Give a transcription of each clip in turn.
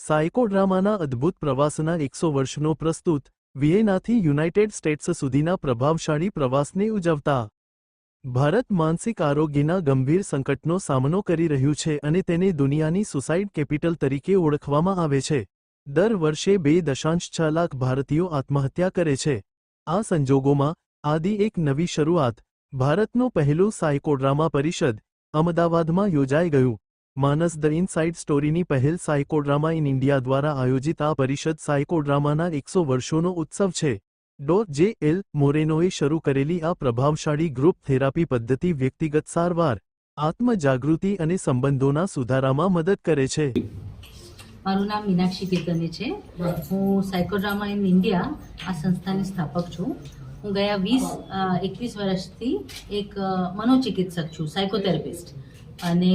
સાયકોડ્રામાના અદ્ભુત પ્રવાસના એકસો વર્ષનો પ્રસ્તુત વિયેનાથી યુનાઇટેડ સ્ટેટ્સ સુધીના પ્રભાવશાળી પ્રવાસને ઉજવતા. ભારત માનસિક આરોગ્યના ગંભીર સંકટનો સામનો કરી રહ્યું છે અને તેને દુનિયાની સુસાઇડ કેપિટલ તરીકે ઓળખવામાં આવે છે. દર વર્ષે બે દશાંશ છ લાખ ભારતીયો આત્મહત્યા કરે છે. આ સંજોગોમાં આદિ એક નવી શરૂઆત ભારતનો પહેલું સાયકોડ્રામા પરિષદ અમદાવાદમાં યોજાઈ ગયું. માનસ ધ ઇનસાઇડ સ્ટોરીની પહેલ સાયકોડ્રામા ઇન ઇન્ડિયા દ્વારા આયોજિત આ પરિષદ સાયકોડ્રામાના એકસો વર્ષોનો ઉત્સવ છે. ડો. જે. એલ. મોરેનોએ શરૂ કરેલી આ પ્રભાવશાળી ગ્રુપ થેરાપી પદ્ધતિ વ્યક્તિગત સારવાર આત્મજાગૃતિ અને સંબંધોના સુધારામાં મદદ કરે છે. મારું નામ મીનાક્ષી કેતને છે. હું સાયકોડ્રામા ઇન ઇન્ડિયા આ સંસ્થાની સ્થાપક છું. હું ગયા વીસ એકવીસ વર્ષથી એક મનોચિકિત્સક છું સાયકોથેરાપિસ્ટ અને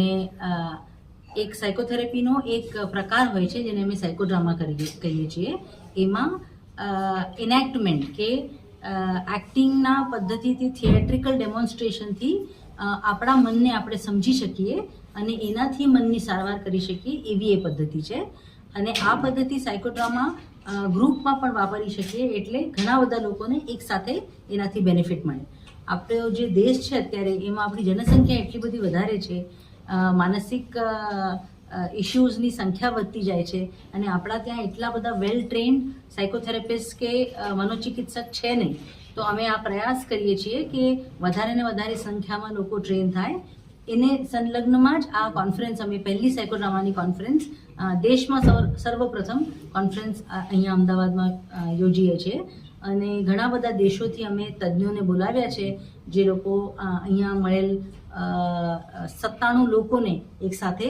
એક સાયકોથેરાપીનો એક પ્રકાર હોય છે જેને અમે સાયકોડ્રામા કરીએ, કહીએ છીએ. એમાં ઇનેક્ટમેન્ટ કે એક્ટિંગના પદ્ધતિથી થિયેટ્રિકલ ડેમોન્સ્ટ્રેશનથી આપણા મનને આપણે સમજી શકીએ અને એનાથી મનની સારવાર કરી શકીએ એવી એ પદ્ધતિ છે. અને આ પદ્ધતિ સાયકોડ્રામા ગ્રુપમાં પણ વાપરી શકીએ એટલે ઘણા બધા લોકોને એકસાથે એનાથી બેનિફિટ મળે. આપણો જે દેશ છે અત્યારે, એમાં આપણી જનસંખ્યા એટલી બધી વધારે છે માનસિક ઇશ્યુઝની સંખ્યા વધતી જાય છે અને આપણા ત્યાં એટલા બધા વેલ ટ્રેન્ડ સાયકોથેરાપિસ્ટ કે મનોચિકિત્સક છે નહીં. તો અમે આ પ્રયાસ કરીએ છીએ કે વધારે ને વધારે સંખ્યામાં લોકો ટ્રેન થાય એને સંલગ્નમાં જ આ કોન્ફરન્સ અમે પહેલી સાયકોડ્રામાની કોન્ફરન્સ દેશમાં સર્વ- સર્વપ્રથમ કોન્ફરન્સ અહીંયા અમદાવાદમાં યોજીએ છીએ અને ઘણા બધા દેશોથી અમે તજ્ઞોને બોલાવ્યા છે, જે લોકો અહીંયા મળેલ સત્તાણું લોકોને એક સાથે